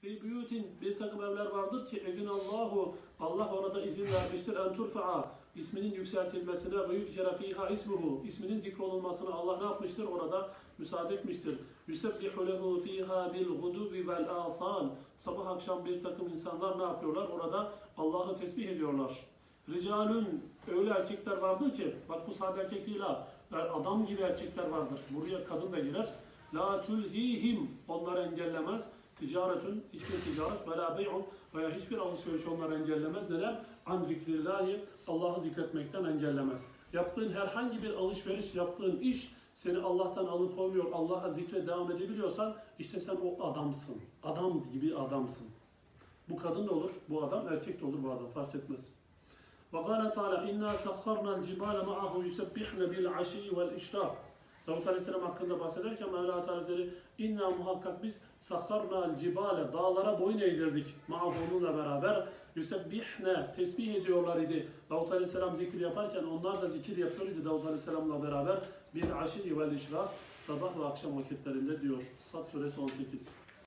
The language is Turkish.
Fi buyutin bir takım evler vardır ki Allahu Allah orada izin vermiştir en turfa'a isminin yükseltilmesine ve yudkere fiha ismuhu isminin zikrolunmasına Allah ne yapmıştır orada müsaade etmiştir. Yusebbihu lehu fiha bil gudubi vel asal sabah akşam bir takım insanlar ne yapıyorlar orada Allah'ı tesbih ediyorlar. Ricalün öyle erkekler vardır ki bak bu sadece erkek değil ha adam gibi erkekler vardır. Buraya kadın da girer. La tulhihim onları engellemez Ticaretün hiçbir ticaret ve la bey'un veya hiçbir alışveriş onları engellemez. Neler? An zikrillahi Allah'ı zikretmekten engellemez. Yaptığın herhangi bir alışveriş, yaptığın iş seni Allah'tan alıkoymuyor. Allah'a zikre devam edebiliyorsan işte sen o adamsın. Adam gibi adamsın. Bu kadın da olur, bu adam erkek de olur bu adam fark etmez. وقال تعالى إنا سخرنا الجبال معه يسبحن بالعشي والإشراق Davut Aleyhisselam hakkında bahsederken Mevla Hazretleri inna muhakkak biz sakharna cibale dağlara boyun eğdirdik ma'ahu onunla beraber yusebbihne tesbih ediyorlar idi. Davut Aleyhisselam zikir yaparken onlar da zikir yapıyor idi Davut Aleyhisselam'la beraber bir aşiri vel işrak sabah ve akşam vakitlerinde diyor. Sad suresi 18.